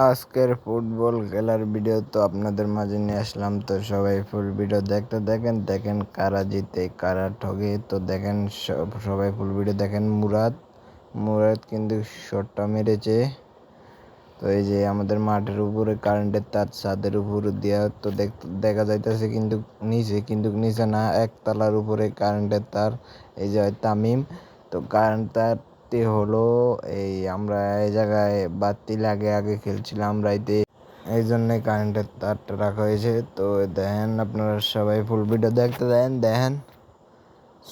আজকের ফুটবল খেলার ভিডিও তো আপনাদের মাঝে নিয়ে আসলাম। তো সবাই ফুল ভিডিও দেখতে দেখেন দেখেন কারা জিতে, কারা ঠগে। তো দেখেন সবাই ফুল ভিডিও দেখেন। মুরাদ মুরাদ কিন্তু শটটা মেরেছে। তো এই যে আমাদের মাঠের উপরে কারেন্টের তার, ছাদের উপর দেওয়া তো দেখা যাইতেছে কিন্তু নিচে কিন্তু নিচে না, একতলার উপরে কারেন্টের তার। এই যে তামিম। তো কারেন্ট তার বাতি হলো, এই আমরা এই জায়গায় বাতি লাগে, আগে খেলছিলাম রাইতে। এই জন্যে কারেন্টের তারটা রাখা হয়েছে। তো দেখেন আপনারা সবাই ফুল ভিডিও দেখতে দেন। দেখেন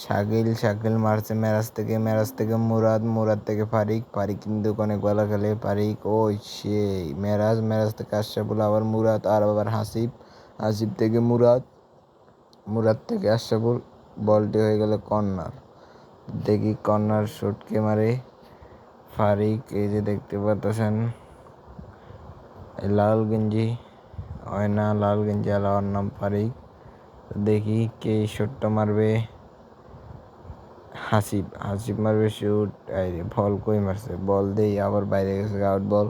শাকিল শাকিল মারছে মেরাজ থেকে মেরাজ থেকে মুরাদ মুরাদ থেকে ফারিক। ফারিক কিন্তু অনেক ভালো খেলে। ফারিক, ওই সেই মেরাজ মেরাজ থেকে আশরাফুল, আবার মুরাদ, আর আবার হাসিফ হাসিফ থেকে মুরাদ মুরাদ থেকে আশরাফুল। বলটি হয়ে গেল কর্নার। দেখি কর্নার শুটকে মারে। ফারিক, এই যে দেখতে পাচ্ছেন লাল গেঞ্জি। হয় না লাল গেঞ্জি আলাওয়ার নাম ফারিক। দেখি কে শটটা মারবে। হাসিব হাসিব মারবে শুট বল কই মারছে? বল দেই, আবার বাইরে গেছে আউট বল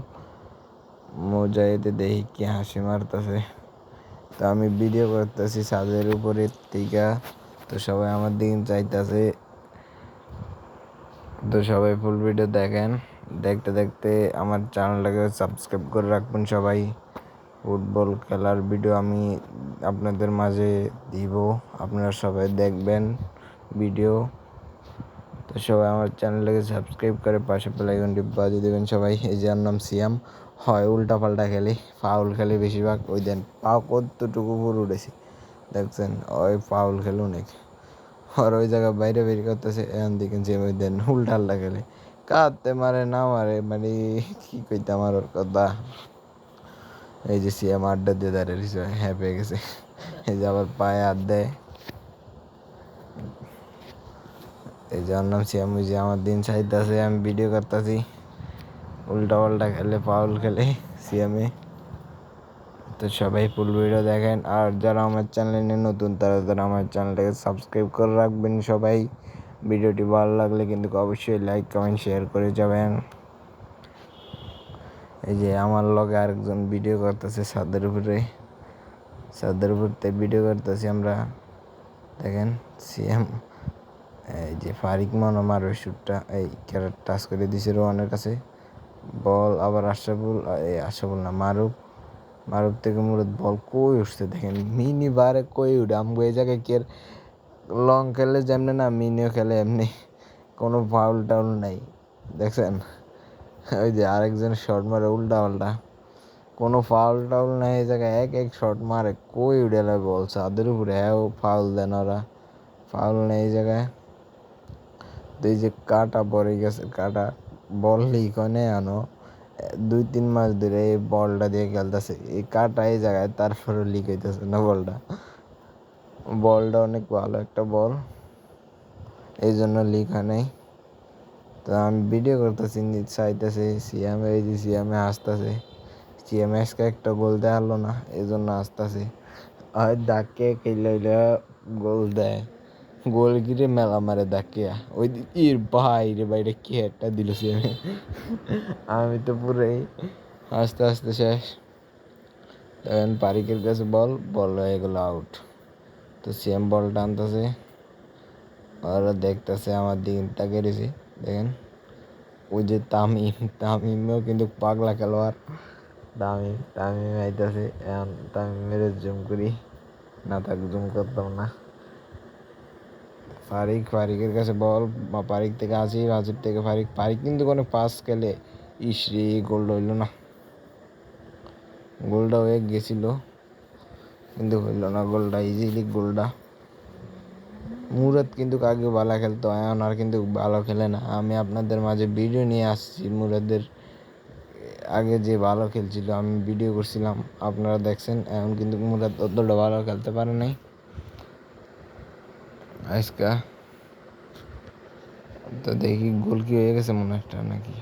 মোজাইতে দেখি কে হাসি মারতেছে। তো আমি ভিডিও করতেছি ছাদের উপরে টিকা তো সবাই আমার দিন চাইতেছে। তো সবাই ফুল ভিডিও দেখেন। দেখতে দেখতে আমার চ্যানেলটাকে সাবস্ক্রাইব করে রাখবেন সবাই। ফুটবল খেলার ভিডিও আমি আপনাদের মাঝে দিব, আপনারা সবাই দেখবেন ভিডিও তো সবাই আমার চ্যানেলটাকে সাবস্ক্রাইব করে পাশে প্লাইকনটি বাজিয়ে দেবেন সবাই। এই যে নাম সিয়াম। হয় উল্টা পাল্টা খেলি ফাউল খেলি বেশিরভাগ। ওই দেন পা কতটুকু উপর উঠেছি। দেখছেন, ওই ফাউল খেলে অনেক। আর ওই জায়গা বাইরে বেরিয়ে করতেছে, এখান থেকে ওই দেন উল্টা আল্লাহ খেলে। কাঁদতে মারে, না মারে মানে কি কইতে আমার ওর কথা। এই যে সিএম আড্ডা দিয়ে দাঁড়িয়ে রয়েছে হ্যাঁ পেয়ে গেছে। এই যে আবার পায়ে হাত দেয়। এই যে নাম ওই যে আমার দিন চাইতেছে আমি ভিডিও করতেছি। উল্টা পাল্টা খেলে পাউল খেলে সিএমে। তো সবাই ফুল ভিডিও দেখেন। আর যারা আমার চ্যানেলে নতুন, তারা তারা আমার চ্যানেলটাকে সাবস্ক্রাইব করে রাখবেন সবাই। ভিডিওটি ভালো লাগলে কিন্তু অবশ্যই লাইক কমেন্ট শেয়ার করে যাবেন। এই যে আমার লগে আরেকজন ভিডিও করতেছে ছাদের উপরে। উপরতে ভিডিও করতেছি আমরা। দেখেন সিএম এই যে ফারিক মনো মারবে শ্যুটটা এই ক্যারেট টাচ করে দিছে রোহানের কাছে। বল, আবার আশরাফুল, এই আশরাফুল না, মারুফ। মারুফ থেকে মুরত বল কই উঠছে দেখেন, মিনি বারে কই উঠে? আমগো এই জায়গায় কে লং খেলে যেমনি না, মিনিও খেলে এমনি, কোনো ফাউল টাউল নাই, দেখছেন? ওই যে আরেকজন শর্ট মারে উল্টা পাল্টা কোনো ফাউল টাউল নাই এই জায়গায়, এক এক শট মারে, কই উঠে বল ছাদের উপরে হ্যাঁ ফাউল দেন ওরা ফাউল নেই এই জায়গায়। তো এই যে কাটা পরে গেছে, কাটা বল লিক হয় আনো দুই তিন মাস ধরে এই বলটা দিয়ে খেলতেছে। এই কাটা এই জায়গায় তারপরে লিক হইতেছে না বলটা? বলটা অনেক ভালো একটা বল। এই জন্য লিক হয় নাই। তো আমি ভিডিও করতেছি চাইতেছে সিএম এই যে সিএমে আসতেছে। সিএম এসকে একটা গোল দেওয়া হলো না, এই জন্য আসতেছে। আর ডাকে খেলে গোল দেয়। গোল গিরে মেলা মারে ডাকিয়া ওই ইর বাইরে বাইরে কি একটা দিল সিএমে আমি তো পুরোই আস্তে আস্তে শেষ। তখন পারিকের কাছে বল বল হয়ে গেল আউট তো সেম বল টানতেছে। ওরা দেখতেছে আমার দিকে তাকে রয়েছে দেখেন, ওই যে তামিম, তামিমও কিন্তু পাগলা খেলোয়াড়। তামিম তামিম আইতেছে, এখন তামিমের জুম করি, না তাক জুম করতাম না। ফারিক, ফারিকের কাছে বল, বা ফারিক থেকে আসিফ আসিফ থেকে ফারিক ফারিক কিন্তু কোনো পাস খেলে ইসরি গোলটা হইল না। গোলটা হয়ে গেছিল, কিন্তু হইল না গোলটা ইজিলি গোলটা মুরাদ কিন্তু আগে ভালো খেলতো এখন আর কিন্তু ভালো খেলে না। আমি আপনাদের মাঝে ভিডিও নিয়ে আসছি, মুরাদের আগে যে ভালো খেলছিল, আমি ভিডিও করছিলাম। আপনারা দেখছেন এখন কিন্তু মুরাদ অতটা ভালো খেলতে পারে নাই। আজকা তো দেখি গোল কি হয়ে গেছে মনে একটা নাকি?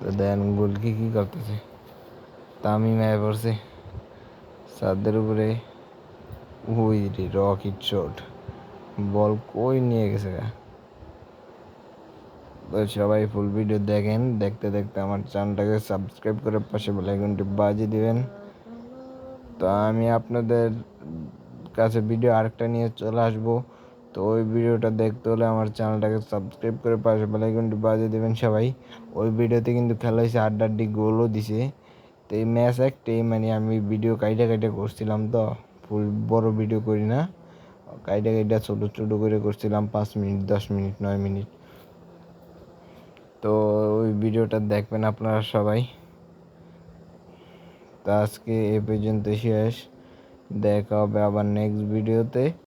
তো দেন গোল কি কি করতেছে? তামিম আয় পড়ছে। সাদের উপরে। ওই রে, রকেট শট। বল কই নিয়ে গেছে সবাই ফুল ভিডিও দেখেন। দেখতে দেখতে আমার চ্যানেলটাকে সাবস্ক্রাইব করে পাশে বেলাইকনটি বাজিয়ে দিবেন। তো আমি আপনাদের কাছে ভিডিও আরেকটা নিয়ে চলে আসব। তো ওই ভিডিওটা দেখতে হলে আমার চ্যানেলটাকে সাবস্ক্রাইব করে পাশে বেলাইকনটি বাজিয়ে দেবেন সবাই। ওই ভিডিওতে কিন্তু খেলা হয়েছে আড্ডা আড্ডি গোলও দিছে। তো এই ম্যাচ একটাই মানে আমি ভিডিও কাইটা কাইটা করছিলাম তো ফুল বড় ভিডিও করি না। কাইটা কাইটা ছোটো ছোটো করে করছিলাম, পাঁচ মিনিট, দশ মিনিট, নয় মিনিট। তো ওই ভিডিওটা দেখবেন আপনারা সবাই। তো আজকে এ পর্যন্ত শেষ দেখা হবে আবার নেক্সট ভিডিওতে